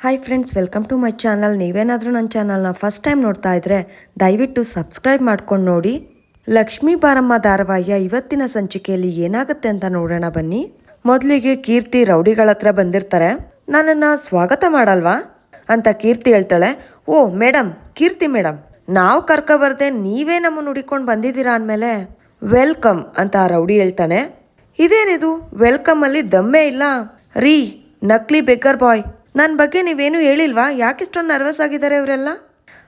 Hi friends welcome to my channel ನೀವೇನಾದರೂ ನನ್ನ ಚಾನಲ್ನ ಫಸ್ಟ್ ಟೈಮ್ ನೋಡ್ತಾ ಇದ್ರೆ, ದಯವಿಟ್ಟು ಸಬ್ಸ್ಕ್ರೈಬ್ ಮಾಡ್ಕೊಂಡು ನೋಡಿ. ಲಕ್ಷ್ಮೀ ಬಾರಮ್ಮ ಧಾರಾವಾಹಿಯ ಇವತ್ತಿನ ಸಂಚಿಕೆಯಲ್ಲಿ ಏನಾಗುತ್ತೆ ಅಂತ ನೋಡೋಣ ಬನ್ನಿ. ಮೊದಲಿಗೆ ಕೀರ್ತಿ ರೌಡಿಗಳ ಹತ್ರ ಬಂದಿರ್ತಾರೆ. ನನ್ನನ್ನು ಸ್ವಾಗತ ಮಾಡಲ್ವಾ? ಅಂತ ಕೀರ್ತಿ ಹೇಳ್ತಾಳೆ. ಓ ಮೇಡಮ್ ಕೀರ್ತಿ ಮೇಡಮ್ ನಾವು ಕರ್ಕ ಬರದೆ ನೀವೇ ನಮ್ಮನ್ನು ಹುಡಿಕೊಂಡು ಬಂದಿದ್ದೀರಾ ಅಂದಮೇಲೆ? ವೆಲ್ಕಮ್ ಅಂತ ರೌಡಿ ಹೇಳ್ತಾನೆ. ಇದೇನಿದು? ವೆಲ್ಕಮ್ ಅಲ್ಲಿ ದಮ್ಮೆ ಇಲ್ಲ. ರೀ, ನಕ್ಲಿ ಬೇಕರ್ ಬಾಯ್ ನನ್ನ ಬಗ್ಗೆ ನೀವೇನು ಹೇಳಿಲ್ವಾ? ಯಾಕಿಷ್ಟೊಂದು ನರ್ವಸ್ ಆಗಿದ್ದಾರೆ ಇವರೆಲ್ಲ?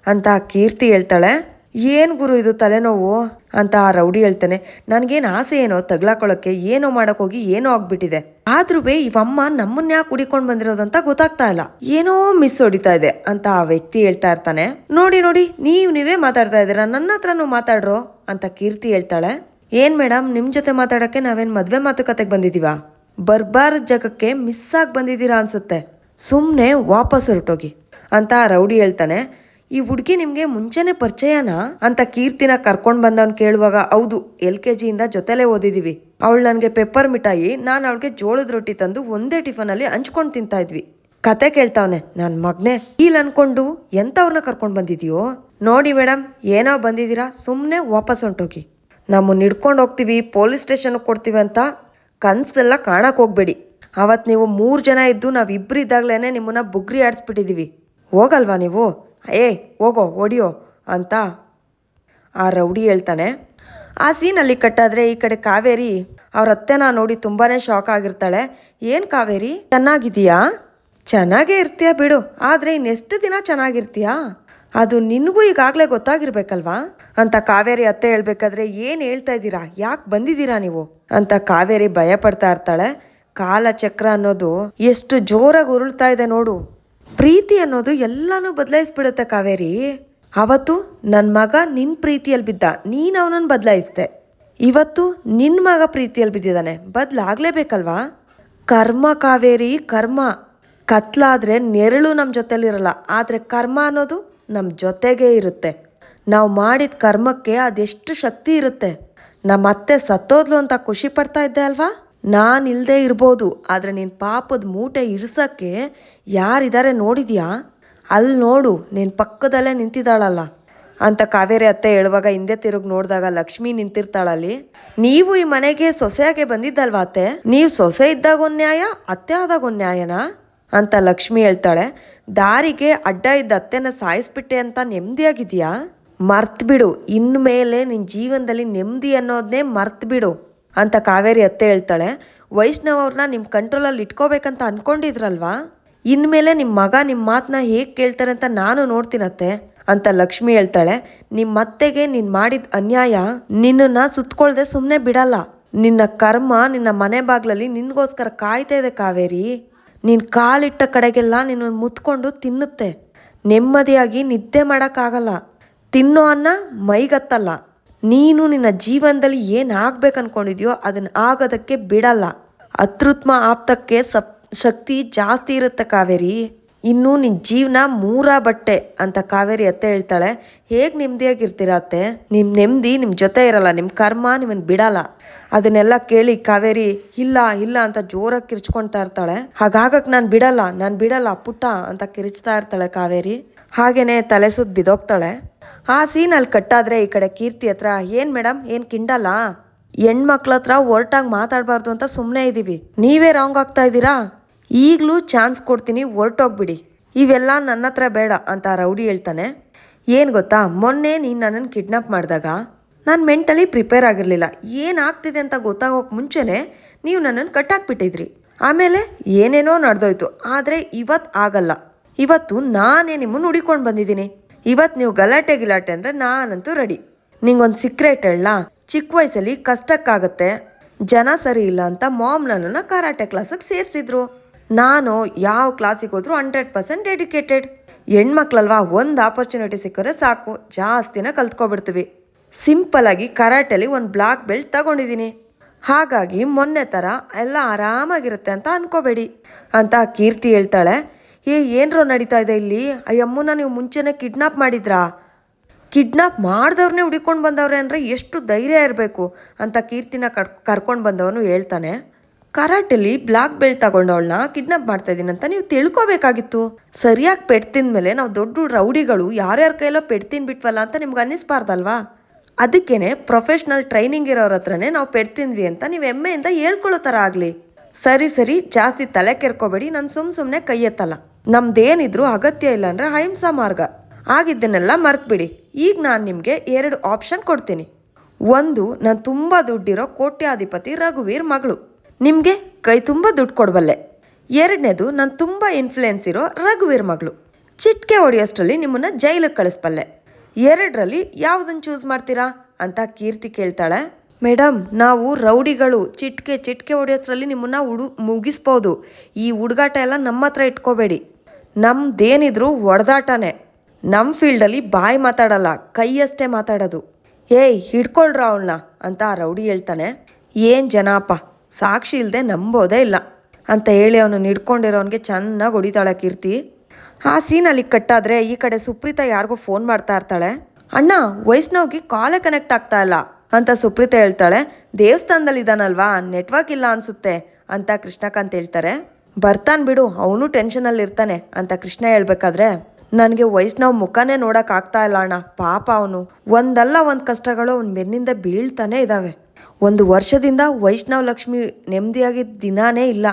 ಅಂತ ಕೀರ್ತಿ ಹೇಳ್ತಾಳೆ. ಏನು ಗುರು ಇದು ತಲೆನೋವು? ಅಂತ ಆ ರೌಡಿ ಹೇಳ್ತಾನೆ. ನನಗೇನು ಆಸೆ ಏನೋ ತಗ್ಲಾಕೊಳ್ಳೋಕ್ಕೆ ಏನೋ ಮಾಡೋಕ್ಕೋಗಿ ಹೋಗಿ ಏನೋ ಆಗ್ಬಿಟ್ಟಿದೆ. ಆದ್ರೂ ಇವಮ್ಮ ನಮ್ಮನ್ನ ಯಾಕೆ ಕುಡಿಕೊಂಡು ಬಂದಿರೋದಂತ ಗೊತ್ತಾಗ್ತಾ ಇಲ್ಲ. ಏನೋ ಮಿಸ್ ಹೊಡಿತಾ ಇದೆ ಅಂತ ಆ ವ್ಯಕ್ತಿ ಹೇಳ್ತಾ ಇರ್ತಾನೆ. ನೋಡಿ ನೋಡಿ, ನೀವು ನೀವೇ ಮಾತಾಡ್ತಾ ಇದ್ದೀರಾ? ನನ್ನ ಹತ್ರನೂ ಮಾತಾಡ್ರೋ ಅಂತ ಕೀರ್ತಿ ಹೇಳ್ತಾಳೆ. ಏನು ಮೇಡಮ್ ನಿಮ್ಮ ಜೊತೆ ಮಾತಾಡೋಕ್ಕೆ ನಾವೇನು ಮದುವೆ ಮಾತುಕತೆಗೆ ಬಂದಿದ್ದೀವಾ ಬರ್ಬಾರ ಜಾಗಕ್ಕೆ ಮಿಸ್ ಆಗಿ ಬಂದಿದ್ದೀರಾ ಅನ್ಸುತ್ತೆ. ಸುಮ್ಮನೆ ವಾಪಸ್ ಹೊರಟೋಗಿ ಅಂತ ರೌಡಿ ಹೇಳ್ತಾನೆ, ಈ ಹುಡುಗಿ ನಿಮಗೆ ಮುಂಚೆನೇ ಪರಿಚಯನಾ? ಅಂತ ಕೀರ್ತಿನ ಕರ್ಕೊಂಡು ಬಂದವನು ಕೇಳುವಾಗ, ಹೌದು, ಎಲ್ ಕೆ ಜಿಯಿಂದ ಜೊತೆಲೇ ಓದಿದ್ದೀವಿ ಅವಳು ನನಗೆ ಪೆಪ್ಪರ್ ಮಿಠಾಯಿ, ನಾನು ಅವಳಿಗೆ ಜೋಳದ ರೊಟ್ಟಿ ತಂದು ಒಂದೇ ಟಿಫನಲ್ಲಿ ಹಂಚ್ಕೊಂಡು ತಿಂತಾ ಇದ್ವಿ. ಕತೆ ಕೇಳ್ತಾವನೆ ನನ್ನ ಮಗನೇ ಇಲ್ಲಿ ಅನ್ಕೊಂಡು ಎಂಥವ್ರನ್ನ ಕರ್ಕೊಂಡು ಬಂದಿದೆಯೋ? ನೋಡಿ ಮೇಡಮ್ ಏನೋ ಬಂದಿದ್ದೀರಾ ಸುಮ್ಮನೆ ವಾಪಸ್ ಹೊಂಟೋಗಿ. ನಮ್ಮನ್ನ ಹಿಡ್ಕೊಂಡು ಹೋಗ್ತೀವಿ, ಪೊಲೀಸ್ ಸ್ಟೇಷನ್ಗೆ ಕೊಡ್ತೀವಿ ಅಂತ ಕನಸೆಲ್ಲ ಕಾಣಕ್ಕೆ ಹೋಗ್ಬೇಡಿ. ಅವತ್ತು ನೀವು ಮೂರು ಜನ ಇದ್ದು ನಾವು ಇಬ್ಬರು ಇದ್ದಾಗಲೇ ನಿಮ್ಮನ್ನ ಬುಗ್ರಿ ಆಡಿಸ್ಬಿಟ್ಟಿದ್ದೀವಿ ಹೋಗಲ್ವಾ ನೀವು? ಏ, ಹೋಗೋ, ಹೊಡಿಯೋ ಅಂತ ಆ ರೌಡಿ ಹೇಳ್ತಾನೆ. ಆ ಸೀನಲ್ಲಿ ಕಟ್ಟಾದರೆ ಈ ಕಡೆ ಕಾವೇರಿ ಅವ್ರ ಅತ್ತೆನ ನೋಡಿ ತುಂಬಾ ಶಾಕ್ ಆಗಿರ್ತಾಳೆ. ಏನು ಕಾವೇರಿ? ಚೆನ್ನಾಗಿದೆಯಾ ಚೆನ್ನಾಗೇ ಇರ್ತೀಯ ಬಿಡು. ಆದರೆ ಇನ್ನೆಷ್ಟು ದಿನ ಚೆನ್ನಾಗಿರ್ತೀಯಾ? ಅದು ನಿನಗೂ ಈಗಾಗಲೇ ಗೊತ್ತಾಗಿರ್ಬೇಕಲ್ವಾ? ಅಂತ ಕಾವೇರಿ ಅತ್ತೆ ಹೇಳ್ಬೇಕಾದ್ರೆ ಏನು ಹೇಳ್ತಾ ಇದ್ದೀರಾ? ಯಾಕೆ ಬಂದಿದ್ದೀರಾ ನೀವು? ಅಂತ ಕಾವೇರಿ ಭಯ ಪಡ್ತಾ ಇರ್ತಾಳೆ. ಕಾಲಚಕ್ರ ಅನ್ನೋದು ಎಷ್ಟು ಜೋರಾಗಿ ಉರುಳ್ತಾ ಇದೆ ನೋಡು. ಪ್ರೀತಿ ಅನ್ನೋದು ಎಲ್ಲಾನು ಬದಲಾಯಿಸ್ಬಿಡುತ್ತೆ ಕಾವೇರಿ. ಅವತ್ತು ನನ್ನ ಮಗ ನಿನ್ನ ಪ್ರೀತಿಯಲ್ಲಿ ಬಿದ್ದ, ನೀನು ಅವನನ್ನು ಬದಲಾಯಿಸ್ದೆ. ಇವತ್ತು ನಿನ್ನ ಮಗ ಪ್ರೀತಿಯಲ್ಲಿ ಬಿದ್ದಿದ್ದಾನೆ, ಬದಲಾಗಲೇಬೇಕಲ್ವಾ? ಕರ್ಮ ಕಾವೇರಿ, ಕರ್ಮ. ಕತ್ಲಾದ್ರೆ ನೆರಳು ನಮ್ಮ ಜೊತೆಲಿರಲ್ಲ, ಆದರೆ ಕರ್ಮ ಅನ್ನೋದು ನಮ್ಮ ಜೊತೆಗೇ ಇರುತ್ತೆ. ನಾವು ಮಾಡಿದ ಕರ್ಮಕ್ಕೆ ಅದೆಷ್ಟು ಶಕ್ತಿ ಇರುತ್ತೆ. ನಮ್ಮ ಅತ್ತೆ ಸತ್ತೋದ್ಲು ಅಂತ ಖುಷಿ ಪಡ್ತಾ ಇದ್ದೆ ಅಲ್ವಾ? ನಾನು ಇಲ್ಲದೆ ಇರ್ಬೋದು, ಆದರೆ ನಿನ್ನ ಪಾಪದ ಮೂಟೆ ಇರಿಸೋಕ್ಕೆ ಯಾರಿದ್ದಾರೆ ನೋಡಿದ್ಯಾ? ಅಲ್ಲಿ ನೋಡು ನಿನ್ನ ಪಕ್ಕದಲ್ಲೇ ನಿಂತಿದ್ದಾಳಲ್ಲ. ಅಂತ ಕಾವೇರಿ ಅತ್ತೆ ಹೇಳುವಾಗ ಹಿಂದೆ ತಿರುಗಿ ನೋಡಿದಾಗ ಲಕ್ಷ್ಮಿ ನಿಂತಿರ್ತಾಳಲ್ಲಿ. ನೀವು ಈ ಮನೆಗೆ ಸೊಸೆಯಾಗೆ ಬಂದಿದ್ದಲ್ವಾ ಅತ್ತೆ? ನೀವು ಸೊಸೆ ಇದ್ದಾಗ ಒಂದು ನ್ಯಾಯ ಅತ್ತೆ ಆದಾಗ ಒಂದು ನ್ಯಾಯನಾ ಅಂತ ಲಕ್ಷ್ಮಿ ಹೇಳ್ತಾಳೆ. ದಾರಿಗೆ ಅಡ್ಡ ಇದ್ದ ಅತ್ತೆನ ಸಾಯಿಸ್ಬಿಟ್ಟೆ ಅಂತ ನೆಮ್ಮದಿಯಾಗಿದೆಯಾ ಮರ್ತ್ಬಿಡು ಮೇಲೆ ನಿನ್ನ ಜೀವನದಲ್ಲಿ ನೆಮ್ಮದಿ ಅನ್ನೋದನ್ನೇ ಮರ್ತ್ ಬಿಡು ಅಂತ ಕಾವೇರಿ ಅತ್ತೆ ಹೇಳ್ತಾಳೆ, ವೈಷ್ಣವ್ ಅವ್ರನ್ನ ನಿಮ್ಮ ಕಂಟ್ರೋಲಲ್ಲಿ ಇಟ್ಕೋಬೇಕಂತ ಅನ್ಕೊಂಡಿದ್ರಲ್ವಾ? ಇನ್ಮೇಲೆ ನಿಮ್ಮ ಮಗ ನಿಮ್ಮ ಮಾತನ್ನ ಹೇಗೆ ಕೇಳ್ತಾರೆ ಅಂತ ನಾನು ನೋಡ್ತೀನತ್ತೆ ಅಂತ ಲಕ್ಷ್ಮಿ ಹೇಳ್ತಾಳೆ. ನಿಮ್ಮ ಅತ್ತೆಗೆ ನೀನು ಮಾಡಿದ ಅನ್ಯಾಯ, ನಿನ್ನನ್ನ ಸುತ್ಕೊಳ್ದೆ ಸುಮ್ಮನೆ ಬಿಡಲ್ಲ. ನಿನ್ನ ಕರ್ಮ ನಿನ್ನ ಮನೆ ಬಾಗ್ಲಲ್ಲಿ ನಿನಗೋಸ್ಕರ ಕಾಯ್ತಾ ಇದೆ ಕಾವೇರಿ. ನೀನು ಕಾಲಿಟ್ಟ ಕಡೆಗೆಲ್ಲ ನಿನ್ನ ಮುತ್ಕೊಂಡು ತಿನ್ನುತ್ತೆ. ನೆಮ್ಮದಿಯಾಗಿ ನಿದ್ದೆ ಮಾಡೋಕ್ಕಾಗಲ್ಲ. ತಿನ್ನೋ ಅನ್ನ ಮೈಗತ್ತಲ್ಲ. ನೀನು ನಿನ್ನ ಜೀವನದಲ್ಲಿ ಏನು ಆಗ್ಬೇಕು ಅನ್ಕೊಂಡಿದ್ಯೋ ಅದನ್ನ ಆಗೋದಕ್ಕೆ ಬಿಡಲ್ಲ. ಅತೃತ್ಮ ಆಪ್ತಕ್ಕೆ ಸಪ್, ಶಕ್ತಿ ಜಾಸ್ತಿ ಇರುತ್ತೆ ಕಾವೇರಿ. ಇನ್ನು ನಿನ್ನ ಜೀವನ ಮೂರ ಬಟ್ಟೆ ಅಂತ ಕಾವೇರಿ ಅತ್ತೆ ಹೇಳ್ತಾಳೆ. ಹೇಗೆ ನೆಮ್ಮದಿಯಾಗಿರ್ತೀರ ಅತ್ತೆ? ನಿಮ್ಮ ನೆಮ್ಮದಿ ನಿಮ್ಮ ಜೊತೆ ಇರಲ್ಲ ನಿಮ್ಮ ಕರ್ಮ ನಿಮ್ಮನ್ನು ಬಿಡಲ್ಲ. ಅದನ್ನೆಲ್ಲ ಕೇಳಿ ಕಾವೇರಿ, ಇಲ್ಲ ಇಲ್ಲ ಅಂತ ಜೋರಾಗಿ ಕಿರ್ಚ್ಕೊಳ್ತಾ ಇರ್ತಾಳೆ. ಹಾಗಾಗಕ್ಕೆ ನಾನು ಬಿಡಲ್ಲ ನಾನು ಬಿಡಲ್ಲ ಪುಟ್ಟ ಅಂತ ಕಿರಿಚ್ತಾ ಇರ್ತಾಳೆ ಕಾವೇರಿ. ಹಾಗೇನೆ ತಲೆ ಸುತ್ತ ಬಿದೋಗ್ತಾಳೆ ಆ ಸೀನಲ್ಲಿ ಕಟ್ಟಾದ್ರೆ ಈ ಕಡೆ ಕೀರ್ತಿ ಹತ್ರ, ಏನು ಮೇಡಮ್ ಏನು ಕಿಂಡಲ್ಲ ಹೆಣ್ಮಕ್ಳ ಹತ್ರ ಒರ್ಟಾಗಿ ಮಾತಾಡಬಾರ್ದು ಅಂತ ಸುಮ್ಮನೆ ಇದ್ದೀವಿ ನೀವೇ ರಾಂಗ್ ಆಗ್ತಾ ಇದ್ದೀರಾ ಈಗಲೂ ಚಾನ್ಸ್ ಕೊಡ್ತೀನಿ ಹೊರ್ಟೋಗ್ಬಿಡಿ ಇವೆಲ್ಲ ನನ್ನ ಹತ್ರ ಬೇಡ, ಅಂತ ರೌಡಿ ಹೇಳ್ತಾನೆ. ಏನು ಗೊತ್ತಾ? ಮೊನ್ನೆ ನೀನು ನನ್ನನ್ನು ಕಿಡ್ನಾಪ್ ಮಾಡಿದಾಗ ನಾನು ಮೆಂಟಲಿ ಪ್ರಿಪೇರ್ ಆಗಿರಲಿಲ್ಲ. ಏನಾಗ್ತಿದೆ ಅಂತ ಗೊತ್ತಾಗೋಕೆ ಮುಂಚೆನೇ ನೀವು ನನ್ನನ್ನು ಕಟ್ಟಾಕ್ಬಿಟ್ಟಿದ್ರಿ. ಆಮೇಲೆ ಏನೇನೋ ನಡೆದೋಯ್ತು. ಆದರೆ ಇವತ್ತು ಆಗಲ್ಲ. ಇವತ್ತು ನಾನೇ ನಿಮ್ಮನ್ನು ಹುಡಿಕೊಂಡು ಬಂದಿದ್ದೀನಿ. ಇವತ್ತು ನೀವು ಗಲಾಟೆ ಗಿಲಾಟೆ ಅಂದರೆ ನಾನಂತೂ ರೆಡಿ ನಿಂಗೊಂದು ಸೀಕ್ರೆಟ್ ಹೇಳ ಚಿಕ್ಕ ವಯಸ್ಸಲ್ಲಿ ಕಷ್ಟಕ್ಕಾಗತ್ತೆ. ಜನ ಸರಿ ಇಲ್ಲ ಅಂತ ಮಾಮ್ ನನ್ನನ್ನು ಕರಾಟೆ ಕ್ಲಾಸಿಗೆ ಸೇರಿಸಿದ್ರು. ನಾನು ಯಾವ ಕ್ಲಾಸಿಗೆ ಹೋದರೂ ಹಂಡ್ರೆಡ್ ಪರ್ಸೆಂಟ್ ಡೆಡಿಕೇಟೆಡ್ ಹೆಣ್ಮಕ್ಳಲ್ವಾ ಒಂದು ಆಪರ್ಚುನಿಟಿ ಸಿಕ್ಕರೆ ಸಾಕು. ಜಾಸ್ತಿನ ಕಲ್ತ್ಕೊಬಿಡ್ತೀವಿ. ಸಿಂಪಲ್ ಆಗಿ ಕರಾಟೆಲಿ ಒಂದು ಬ್ಲಾಕ್ ಬೆಲ್ಟ್ ತಗೊಂಡಿದ್ದೀನಿ ಹಾಗಾಗಿ ಮೊನ್ನೆ ಥರ ಎಲ್ಲ ಆರಾಮಾಗಿರುತ್ತೆ ಅಂತ ಅನ್ಕೋಬೇಡಿ. ಅಂತ ಕೀರ್ತಿ ಹೇಳ್ತಾಳೆ. ಏ, ಏನರೋ ನಡೀತಾ ಇದೆ ಇಲ್ಲಿ? ಅಯ್ಯಮ್ಮನ ನೀವು ಮುಂಚೆನೇ ಕಿಡ್ನಾಪ್ ಮಾಡಿದ್ರಾ? ಕಿಡ್ನಾಪ್ ಮಾಡಿದವ್ರನ್ನೇ ಹುಡಿಕೊಂಡು ಬಂದವ್ರೆ ಅಂದರೆ ಎಷ್ಟು ಧೈರ್ಯ ಇರಬೇಕು ಅಂತ ಕೀರ್ತಿನ ಕಡ್ ಕರ್ಕೊಂಡು ಬಂದವನು ಹೇಳ್ತಾನೆ. ಕರಾಟೆಲಿ ಬ್ಲಾಕ್ ಬೆಲ್ಟ್ ತಗೊಂಡವಳನ್ನ ಕಿಡ್ನಾಪ್ ಮಾಡ್ತಾ ಇದ್ದೀನಿ ಅಂತ ನೀವು ತಿಳ್ಕೊಬೇಕಾಗಿತ್ತು. ಸರಿಯಾಗಿ ಪೆಟ್ತಿನ ತಿಂದ್ಮೇಲೆ ನಾವು ದೊಡ್ಡ ರೌಡಿಗಳು ಯಾರ್ಯಾರ ಕೈಲೋ ಪೆಡ್ತೀನಿ ತಿನ್ಬಿಟ್ವಲ್ಲ ಅಂತ ನಿಮ್ಗೆ ಅನ್ನಿಸ್ಬಾರ್ದಲ್ವಾ? ಅದಕ್ಕೇನೆ ಪ್ರೊಫೆಷ್ನಲ್ ಟ್ರೈನಿಂಗ್ ಇರೋರ ಹತ್ರನೇ ನಾವು ಪೆಡ್ತಿದ್ವಿ ಅಂತ ನೀವು ಹೆಮ್ಮೆಯಿಂದ ಹೇಳ್ಕೊಳ್ಳೋ ಥರ ಆಗಲಿ. ಸರಿ ಸರಿ, ಜಾಸ್ತಿ ತಲೆ ಕೆರ್ಕೋಬೇಡಿ, ನಾನು ಸುಮ್ಮ ಸುಮ್ಮನೆ ಕೈ ಎತ್ತಲ್ಲ ನಮ್ದೇನಿದ್ರು ಅಗತ್ಯ ಇಲ್ಲ ಅಂದ್ರೆ ಅಹಿಂಸಾ ಮಾರ್ಗ. ಆಗಿದ್ದನ್ನೆಲ್ಲ ಮರ್ತ್ಬಿಡಿ. ಈಗ ನಾನು ನಿಮಗೆ ಎರಡು ಆಪ್ಷನ್ ಕೊಡ್ತೀನಿ. ಒಂದು, ನಾನು ತುಂಬ ದುಡ್ಡಿರೋ ಕೋಟ್ಯಾಧಿಪತಿ ರಘುವೀರ್ ಮಗಳು. ನಿಮಗೆ ಕೈ ತುಂಬ ದುಡ್ಡು ಕೊಡಬಲ್ಲೆ ಎರಡನೇದು, ನಾನು ತುಂಬ ಇನ್ಫ್ಲುಯೆನ್ಸ್ ಇರೋ ರಘುವೀರ್ ಮಗಳು. ಚಿಟ್ಕೆ ಹೊಡೆಯೋಷ್ಟರಲ್ಲಿ ನಿಮ್ಮನ್ನ ಜೈಲಿಗೆ ಕಳಿಸ್ಬಲ್ಲೆ ಎರಡರಲ್ಲಿ ಯಾವುದನ್ನು ಚೂಸ್ ಮಾಡ್ತೀರಾ? ಅಂತ ಕೀರ್ತಿ ಕೇಳ್ತಾಳೆ. ಮೇಡಮ್ ನಾವು ರೌಡಿಗಳು ಚಿಟ್ಕೆ ಚಿಟ್ಕೆ ಹೊಡೆಯೋಷ್ಟರಲ್ಲಿ ನಿಮ್ಮನ್ನ ಹುಡು ಮುಗಿಸ್ಬೋದು. ಈ ಹುಡುಗಾಟ ಎಲ್ಲ ನಮ್ಮ ಹತ್ರ ಇಟ್ಕೋಬೇಡಿ. ನಮ್ದೇನಿದ್ರು ಒಡೆದಾಟನೇ. ನಮ್ಮ ಫೀಲ್ಡಲ್ಲಿ ಬಾಯಿ ಮಾತಾಡಲ್ಲ, ಕೈಯಷ್ಟೇ ಮಾತಾಡೋದು. ಏಯ್, ಹಿಡ್ಕೊಳ್ರ ಅವಳನ್ನ ಅಂತ ಆ ರೌಡಿ ಹೇಳ್ತಾನೆ. ಏನು ಜನಪ್ಪ ಸಾಕ್ಷಿ ಇಲ್ಲದೆ ನಂಬೋದೇ ಇಲ್ಲ. ಅಂತ ಹೇಳಿ ಅವನು ಹಿಡ್ಕೊಂಡಿರೋನ್ಗೆ ಚೆನ್ನಾಗಿ ಹೊಡಿತಾಳೆ ಕೀರ್ತಿ. ಆ ಸೀನ್ ಅಲ್ಲಿ ಕಟ್ಟಾದರೆ ಈ ಕಡೆ ಸುಪ್ರೀತಾ ಯಾರಿಗೂ ಫೋನ್ ಮಾಡ್ತಾ ಇರ್ತಾಳೆ. ಅಣ್ಣ, ವೈಷ್ಣವ್ಗೆ ಕಾಲೇ ಕನೆಕ್ಟ್ ಆಗ್ತಾ ಇಲ್ಲ ಅಂತ ಸುಪ್ರೀತಾ ಹೇಳ್ತಾಳೆ. ದೇವಸ್ಥಾನದಲ್ಲಿ ಇದಾನಲ್ವಾ ನೆಟ್ವರ್ಕ್ ಇಲ್ಲ ಅನ್ಸುತ್ತೆ ಅಂತ ಕೃಷ್ಣಕಾಂತ್ ಹೇಳ್ತಾರೆ. ಬರ್ತಾನ್ ಬಿಡು, ಅವನು ಟೆನ್ಷನಲ್ಲಿ ಇರ್ತಾನೆ ಅಂತ ಕೃಷ್ಣ ಹೇಳ್ಬೇಕಾದ್ರೆ, ನನಗೆ ವೈಷ್ಣವ್ ಮುಖನೇ ನೋಡೋಕ್ಕಾಗ್ತಾ ಇಲ್ಲ ಅಣ್ಣ, ಪಾಪ ಅವನು. ಒಂದಲ್ಲ ಒಂದು ಕಷ್ಟಗಳು ಅವನ ಬೆನ್ನಿಂದ ಬೀಳ್ತಾನೆ ಇದಾವೆ. ಒಂದು ವರ್ಷದಿಂದ ವೈಷ್ಣವ್ ಲಕ್ಷ್ಮಿ ನೆಮ್ಮದಿಯಾಗಿ ದಿನಾನೇ ಇಲ್ಲ.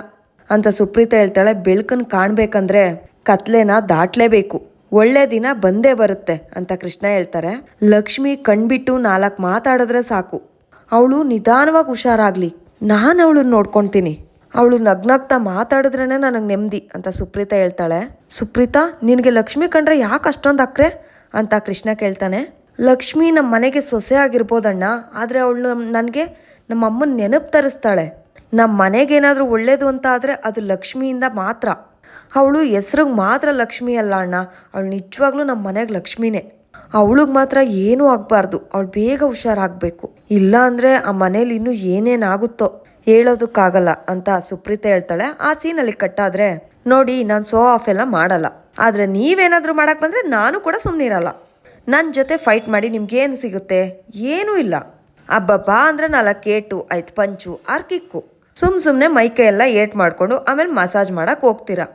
ಅಂತ ಸುಪ್ರೀತಾ ಹೇಳ್ತಾಳೆ ಬೆಳಕನ್ನು ಕಾಣಬೇಕಂದ್ರೆ ಕತ್ಲೆನ ದಾಟ್ಲೇಬೇಕು. ಒಳ್ಳೆ ದಿನ ಬಂದೇ ಬರುತ್ತೆ, ಅಂತ ಕೃಷ್ಣ ಹೇಳ್ತಾರೆ. ಲಕ್ಷ್ಮಿ ಕಣ್ಬಿಟ್ಟು ನಾಲ್ಕು ಮಾತಾಡಿದ್ರೆ ಸಾಕು. ಅವಳು ನಿಧಾನವಾಗಿ ಹುಷಾರಾಗ್ಲಿ. ನಾನು ಅವಳನ್ನ ನೋಡ್ಕೊಳ್ತೀನಿ ಅವಳು ನಗ್ನಾಗ್ತಾ ಮಾತಾಡಿದ್ರೇ ನನಗೆ ನೆಮ್ಮದಿ ಅಂತ ಸುಪ್ರೀತಾ ಹೇಳ್ತಾಳೆ. ಸುಪ್ರೀತಾ, ನಿನಗೆ ಲಕ್ಷ್ಮಿ ಕಂಡ್ರೆ ಯಾಕೆ ಅಷ್ಟೊಂದು ಅಕ್ರೆ? ಅಂತ ಕೃಷ್ಣ ಕೇಳ್ತಾನೆ. ಲಕ್ಷ್ಮಿ ನಮ್ಮ ಮನೆಗೆ ಸೊಸೆ ಆಗಿರ್ಬೋದಣ್ಣ, ಆದರೆ ಅವಳು ನನಗೆ ನಮ್ಮ ಅಮ್ಮನ ನೆನಪು ತರಿಸ್ತಾಳೆ. ನಮ್ಮ ಮನೆಗೇನಾದರೂ ಒಳ್ಳೇದು ಅಂತ ಆದರೆ ಅದು ಲಕ್ಷ್ಮಿಯಿಂದ ಮಾತ್ರ. ಅವಳು ಹೆಸ್ರಿಗೆ ಮಾತ್ರ ಲಕ್ಷ್ಮಿ ಅಲ್ಲ ಅಣ್ಣ, ಅವಳು ನಿಜವಾಗ್ಲೂ ನಮ್ಮ ಮನೆಗೆ ಲಕ್ಷ್ಮಿನೇ. ಅವಳಿಗೆ ಮಾತ್ರ ಏನೂ ಆಗಬಾರ್ದು, ಅವಳು ಬೇಗ ಹುಷಾರಾಗಬೇಕು. ಇಲ್ಲ ಅಂದರೆ ಆ ಮನೇಲಿ ಇನ್ನೂ ಏನೇನಾಗುತ್ತೋ? ಹೇಳೋದಕ್ಕಾಗಲ್ಲ ಅಂತ ಸುಪ್ರೀತಾ ಹೇಳ್ತಾಳೆ. ಆ ಸೀನಲ್ಲಿ ಕಟ್ಟಾದ್ರೆ, ನೋಡಿ, ನಾನು ಸೋ ಆಫ್ ಎಲ್ಲ ಮಾಡಲ್ಲ. ಆದರೆ ನೀವೇನಾದರೂ ಮಾಡಕ್ಕೆ ಬಂದರೆ ನಾನು ಕೂಡ ಸುಮ್ಮನಿರಲ್ಲ ನನ್ನ ಜೊತೆ ಫೈಟ್ ಮಾಡಿ ನಿಮ್ಗೇನು ಸಿಗುತ್ತೆ? ಏನೂ ಇಲ್ಲ. ಅಬ್ಬಬ್ಬಾ ಅಂದರೆ ನಾಲ್ಕು ಏಟು ಆಯ್ತು, ಪಂಚು, ಆರ್ ಕಿಕ್ಕು. ಸುಮ್ ಸುಮ್ಮನೆ ಮೈಕೈ ಎಲ್ಲ ಏಟ್ ಮಾಡಿಕೊಂಡು ಆಮೇಲೆ ಮಸಾಜ್ ಮಾಡಕ್ಕೆ ಹೋಗ್ತೀರಾ?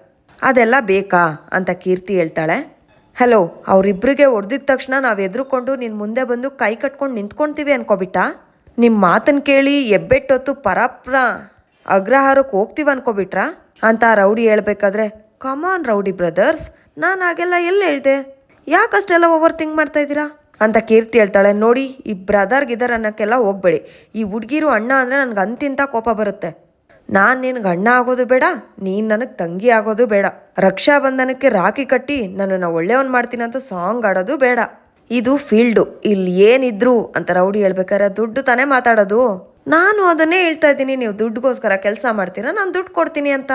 ಅದೆಲ್ಲ ಬೇಕಾ? ಅಂತ ಕೀರ್ತಿ ಹೇಳ್ತಾಳೆ. ಹಲೋ ಅವರಿಬ್ಬರಿಗೆ ಹೊಡೆದಿದ ತಕ್ಷಣ ನಾವು ಎದುರುಕೊಂಡು ನಿನ್ನ ಮುಂದೆ ಬಂದು ಕೈ ಕಟ್ಕೊಂಡು ನಿಂತ್ಕೊಳ್ತೀವಿ ಅನ್ಕೋಬಿಟ್ಟಾ? ನಿಮ್ಮ ಮಾತನ್ನು ಕೇಳಿ ಎಬ್ಬೆಟ್ಟೊತ್ತು ಪರಪ್ರ ಅಗ್ರಹಾರಕ್ಕೆ ಹೋಗ್ತೀವಿ ಅನ್ಕೋಬಿಟ್ರಾ? ಅಂತ ರೌಡಿ ಹೇಳ್ಬೇಕಾದ್ರೆ ಕಮಾನ್ ರೌಡಿ ಬ್ರದರ್ಸ್, ನಾನು ಹಾಗೆಲ್ಲ ಎಲ್ಲಿ ಹೇಳ್ದೆ? ಯಾಕಷ್ಟೆಲ್ಲ ಓವರ್ ಥಿಂಕ್ ಮಾಡ್ತಾ ಇದ್ದೀರಾ? ಅಂತ ಕೀರ್ತಿ ಹೇಳ್ತಾಳೆ. ನೋಡಿ, ಈ ಬ್ರದರ್ ಗಿದರ್ ಅನ್ನೋಕ್ಕೆಲ್ಲ ಹೋಗ್ಬೇಡಿ. ಈ ಹುಡುಗಿರು ಅಣ್ಣ ಅಂದರೆ ನನಗೆ ಅಂತಿಂತ ಕೋಪ ಬರುತ್ತೆ. ನಾನು ನಿನಗೆ ಅಣ್ಣ ಆಗೋದು ಬೇಡ, ನೀನು ನನಗೆ ತಂಗಿ ಆಗೋದು ಬೇಡ. ರಕ್ಷಾ ಬಂಧನಕ್ಕೆ ರಾಖಿ ಕಟ್ಟಿ ನನ್ನನ್ನು ಒಳ್ಳೆಯವನ್ ಮಾಡ್ತೀನಿ ಅಂತ ಸಾಂಗ್ ಆಡೋದು ಬೇಡ. ಇದು ಫೀಲ್ಡು. ಇಲ್ಲಿ ಏನಿದ್ರು ಅಂತ ರೌಡಿ ಹೇಳ್ಬೇಕಾದ್ರೆ ದುಡ್ಡು ತಾನೇ ಮಾತಾಡೋದು. ನಾನು ಅದನ್ನೇ ಹೇಳ್ತಾ ಇದ್ದೀನಿ, ನೀವು ದುಡ್ಡುಗೋಸ್ಕರ ಕೆಲಸ ಮಾಡ್ತೀರಾ, ನಾನು ದುಡ್ಡು ಕೊಡ್ತೀನಿ ಅಂತ.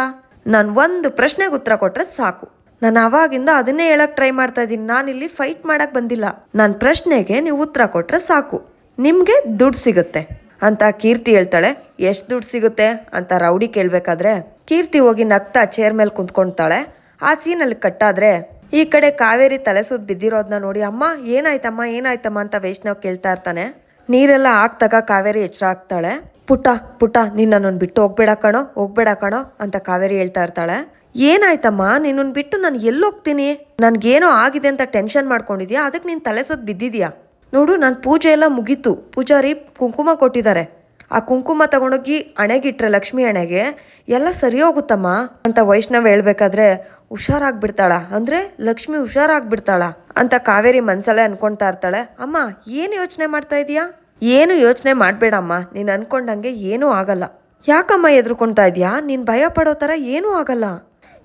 ನಾನು ಒಂದು ಪ್ರಶ್ನೆಗೆ ಉತ್ತರ ಕೊಟ್ರೆ ಸಾಕು. ನಾನು ಅವಾಗಿಂದ ಅದನ್ನೇ ಹೇಳಕ್ ಟ್ರೈ ಮಾಡ್ತಾ ಇದ್ದೀನಿ ಇಲ್ಲಿ ಫೈಟ್ ಮಾಡಕ್ ಬಂದಿಲ್ಲ. ನನ್ನ ಪ್ರಶ್ನೆಗೆ ನೀವು ಉತ್ತರ ಕೊಟ್ರೆ ಸಾಕು. ನಿಮಗೆ ದುಡ್ಡು ಸಿಗುತ್ತೆ ಅಂತ ಕೀರ್ತಿ ಹೇಳ್ತಾಳೆ. ಎಷ್ಟು ದುಡ್ಡು ಸಿಗುತ್ತೆ ಅಂತ ರೌಡಿ ಕೇಳಬೇಕಾದ್ರೆ, ಕೀರ್ತಿ ಹೋಗಿ ನಗ್ತಾ ಚೇರ್ ಮೇಲೆ ಕುಂತ್ಕೊಳ್ತಾಳೆ. ಆ ಸೀನಲ್ಲಿ ಕಟ್ಟಾದ್ರೆ ಈ ಕಡೆ ಕಾವೇರಿ ತಲೆ ಸುತ್ತ ಬಿದ್ದಿರೋದನ್ನ ನೋಡಿ, ಅಮ್ಮ, ಏನಾಯ್ತಮ್ಮ ಏನಾಯ್ತಮ್ಮ? ಅಂತ ವೈಷ್ಣವ್ ಕೇಳ್ತಾ ಇರ್ತಾನೆ. ನೀರೆಲ್ಲ ಹಾಕ್ದಾಗ ಕಾವೇರಿ ಎಚ್ಚರ ಆಗ್ತಾಳೆ. ಪುಟ ಪುಟ ನೀನು ಬಿಟ್ಟು ಹೋಗ್ಬೇಡ ಕಣೋ ಹೋಗ್ಬೇಡ ಕಣೋ, ಅಂತ ಕಾವೇರಿ ಹೇಳ್ತಾ ಇರ್ತಾಳೆ. ಏನಾಯ್ತಮ್ಮ ನಿನ್ನನ್ನು ಬಿಟ್ಟು ನಾನು ಎಲ್ಲೋಗ್ತೀನಿ? ನನ್ಗೇನೋ ಆಗಿದೆ ಅಂತ ಟೆನ್ಷನ್ ಮಾಡ್ಕೊಂಡಿದ್ಯಾ? ಅದಕ್ಕೆ ನೀನು ತಲೆಸೋದು ಬಿದ್ದಿದ್ಯಾ? ನೋಡು, ನಾನು ಪೂಜೆ ಎಲ್ಲ ಮುಗೀತು. ಪೂಜಾರಿ ಕುಂಕುಮ ಕೊಟ್ಟಿದ್ದಾರೆ. ಆ ಕುಂಕುಮ ತಗೊಂಡೋಗಿ ಹಣೆಗಿಟ್ರೆ ಲಕ್ಷ್ಮಿ ಹಣೆಗೆ ಎಲ್ಲ ಸರಿ ಹೋಗುತ್ತಮ್ಮ ಅಂತ ವೈಷ್ಣವ್ ಹೇಳ್ಬೇಕಾದ್ರೆ, ಹುಷಾರಾಗ್ಬಿಡ್ತಾಳ. ಅಂದ್ರೆ, ಲಕ್ಷ್ಮಿ ಹುಷಾರಾಗ್ಬಿಡ್ತಾಳ ಅಂತ ಕಾವೇರಿ ಮನ್ಸಲ್ಲೇ ಅನ್ಕೊಂತಾ ಇರ್ತಾಳೆ. ಅಮ್ಮ, ಏನು ಯೋಚನೆ ಮಾಡ್ತಾ ಇದೀಯಾ? ಏನು ಯೋಚನೆ ಮಾಡಬೇಡಮ್ಮ. ನೀನು ಅನ್ಕೊಂಡಂಗೆ ಏನೂ ಆಗಲ್ಲ. ಯಾಕಮ್ಮ ಎದ್ರುಕೊಂತಾ ಇದೀಯಾ? ನೀನು ಭಯ ಪಡೋ ಥರ ಏನೂ ಆಗಲ್ಲ.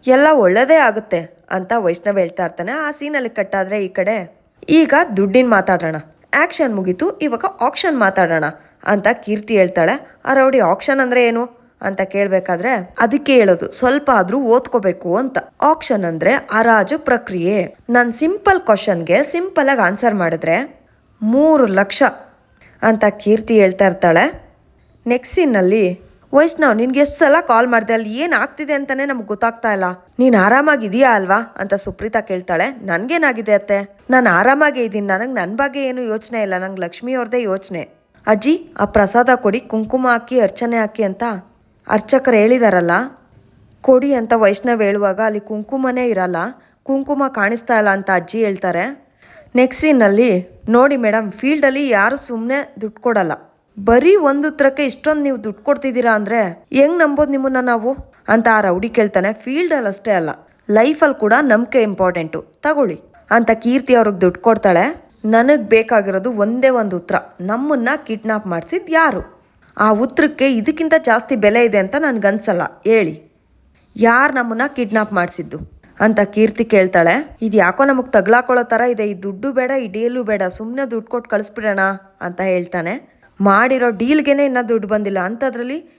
ಎಲ್ಲ ಒಳ್ಳೇದೇ ಆಗುತ್ತೆ ಅಂತ ವೈಷ್ಣವ್ ಹೇಳ್ತಾ ಇರ್ತಾನೆ ಆ ಸೀನಲ್ಲಿ ಕಟ್ಟಾದ್ರೆ ಈ ಕಡೆ. ಈಗ ದುಡ್ಡಿನ ಮಾತಾಡೋಣ. ಆಕ್ಷನ್ ಮುಗೀತು. ಇವಾಗ ಆಕ್ಷನ್ ಮಾತಾಡೋಣ. ಅಂತ ಕೀರ್ತಿ ಹೇಳ್ತಾಳೆ. ಆ ರೌಡಿ ಆಕ್ಷನ್ ಅಂದ್ರೆ ಏನು ಅಂತ ಕೇಳಬೇಕಾದ್ರೆ, ಅದಕ್ಕೆ ಹೇಳೋದು, ಸ್ವಲ್ಪ ಆದ್ರೂ ಓದ್ಕೋಬೇಕು ಅಂತ. ಆಕ್ಷನ್ ಅಂದ್ರೆ ಹರಾಜು ಪ್ರಕ್ರಿಯೆ. ನಾನು ಸಿಂಪಲ್ ಕ್ವಶನ್ಗೆ ಸಿಂಪಲ್ ಆಗಿ ಆನ್ಸರ್ ಮಾಡಿದ್ರೆ ಮೂರು ಲಕ್ಷ ಅಂತ ಕೀರ್ತಿ ಹೇಳ್ತಾ ಇರ್ತಾಳೆ. ನೆಕ್ಸ್ಟ್ ಸೀನಲ್ಲಿ ವೈಷ್ಣವ್, ನಿನ್ಗೆ ಎಷ್ಟು ಸಲ ಕಾಲ್ ಮಾಡಿದೆ? ಅಲ್ಲಿ ಏನು ಆಗ್ತಿದೆ ಅಂತಾನೆ ನಮ್ಗೆ ಗೊತ್ತಾಗ್ತಾ ಇಲ್ಲ. ನೀನು ಆರಾಮಾಗಿದೆಯಾ ಅಲ್ವಾ? ಅಂತ ಸುಪ್ರೀತಾ ಕೇಳ್ತಾಳೆ. ನನ್ಗೇನಾಗಿದೆ ಅತ್ತೆ? ನಾನು ಆರಾಮಾಗೇ ಇದ್ದೀನಿ. ನನಗೆ ನನ್ನ ಬಗ್ಗೆ ಏನು ಯೋಚನೆ ಇಲ್ಲ. ನಂಗೆ ಲಕ್ಷ್ಮಿ ಅವ್ರದ್ದೇ ಯೋಚನೆ. ಅಜ್ಜಿ, ಆ ಪ್ರಸಾದ ಕೊಡಿ, ಕುಂಕುಮ ಹಾಕಿ, ಅರ್ಚನೆ ಹಾಕಿ ಅಂತ ಅರ್ಚಕರು ಹೇಳಿದಾರಲ್ಲ. ಕೊಡಿ ಅಂತ ವೈಷ್ಣವ್ ಹೇಳುವಾಗ ಅಲ್ಲಿ ಕುಂಕುಮನೇ ಇರಲ್ಲ, ಕುಂಕುಮ ಕಾಣಿಸ್ತಾ ಇಲ್ಲ ಅಂತ ಅಜ್ಜಿ ಹೇಳ್ತಾರೆ. ನೆಕ್ಸ್ಟ್ ಸೀನಲ್ಲಿ ನೋಡಿ ಮೇಡಮ್ ಫೀಲ್ಡಲ್ಲಿ ಯಾರು ಸುಮ್ಮನೆ ದುಡ್ಡು ಕೊಡಲ್ಲ. ಬರೀ ಒಂದು ಉತ್ತರಕ್ಕೆ ಇಷ್ಟೊಂದು ನೀವು ದುಡ್ಡು ಕೊಡ್ತಿದ್ದೀರಾ ಅಂದರೆ ಹೆಂಗೆ ನಂಬೋದು ನಿಮ್ಮನ್ನ ನಾವು? ಅಂತ ಆ ರೌಡಿ ಕೇಳ್ತಾನೆ. ಫೀಲ್ಡಲ್ಲಿ ಅಷ್ಟೇ ಅಲ್ಲ ಲೈಫಲ್ಲಿ ಕೂಡ ನಂಬಿಕೆ ಇಂಪಾರ್ಟೆಂಟು ತಗೊಳ್ಳಿ ಅಂತ ಕೀರ್ತಿ ಅವ್ರಿಗೆ ದುಡ್ಡು ಕೊಡ್ತಾಳೆ. ನನಗೆ ಬೇಕಾಗಿರೋದು ಒಂದೇ ಒಂದು ಉತ್ತರ ನಮ್ಮನ್ನು ಕಿಡ್ನಾಪ್ ಮಾಡಿಸಿದ್ದು ಯಾರು? ಆ ಉತ್ತರಕ್ಕೆ ಇದಕ್ಕಿಂತ ಜಾಸ್ತಿ ಬೆಲೆ ಇದೆ ಅಂತ ನನಗನ್ಸಲ್ಲ ಹೇಳಿ. ಯಾರು ನಮ್ಮನ್ನು ಕಿಡ್ನಾಪ್ ಮಾಡಿಸಿದ್ದು? ಅಂತ ಕೀರ್ತಿ ಕೇಳ್ತಾಳೆ. ಇದು ಯಾಕೋ ನಮಗೆ ತಗ್ಲಾಕೊಳ್ಳೋ ಥರ ಇದೆ. ಈ ದುಡ್ಡು ಬೇಡ, ಈ ಡೀಲು ಬೇಡ. ಸುಮ್ಮನೆ ದುಡ್ಡು ಕೊಟ್ಟು ಕಳಿಸ್ಬಿಡೋಣ ಅಂತ ಹೇಳ್ತಾನೆ. ಮಾಡಿರೋ ಡೀಲ್ಗೇನೆ ಇನ್ನೂ ದುಡ್ಡು ಬಂದಿಲ್ಲ. ಅಂಥದ್ರಲ್ಲಿ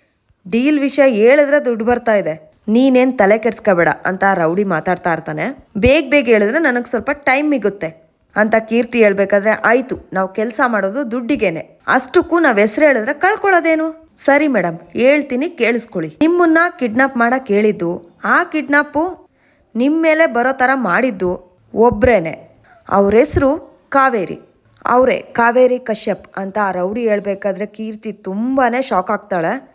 ಡೀಲ್ ವಿಷಯ ಹೇಳಿದ್ರೆ ದುಡ್ಡು ಬರ್ತಾ ಇದೆ. ನೀನೇನು ತಲೆ ಕೆಡ್ಸ್ಕೋಬೇಡ ಅಂತ ರೌಡಿ ಮಾತಾಡ್ತಾ ಇರ್ತಾನೆ. ಬೇಗ ಬೇಗ ಹೇಳಿದ್ರೆ ನನಗೆ ಸ್ವಲ್ಪ ಟೈಮ್ ಮಿಗುತ್ತೆ. ಅಂತ ಕೀರ್ತಿ ಹೇಳ್ಬೇಕಾದ್ರೆ, ಆಯ್ತು, ನಾವು ಕೆಲಸ ಮಾಡೋದು ದುಡ್ಡಿಗೇನೆ. ಅಷ್ಟಕ್ಕೂ ನಾವು ಹೆಸರು ಹೇಳಿದ್ರೆ ಕಳ್ಕೊಳ್ಳೋದೇನು? ಸರಿ ಮೇಡಮ್ ಹೇಳ್ತೀನಿ, ಕೇಳಿಸ್ಕೊಳ್ಳಿ. ನಿಮ್ಮನ್ನ ಕಿಡ್ನಾಪ್ ಮಾಡ ಕೇಳಿದ್ದು ಆ ಕಿಡ್ನಾಪು ನಿಮ್ಮ ಮೇಲೆ ಬರೋ ಥರ ಮಾಡಿದ್ದು ಒಬ್ರೇನೆ. ಅವ್ರ ಹೆಸರು ಕಾವೇರಿ. ಅವರೇ, ಕಾವೇರಿ ಕಶ್ಯಪ್ ಅಂತ ಆ ರೌಡಿ ಹೇಳ್ಬೇಕಾದ್ರೆ ಕೀರ್ತಿ ತುಂಬಾ ಶಾಕ್ ಆಗ್ತಾಳೆ.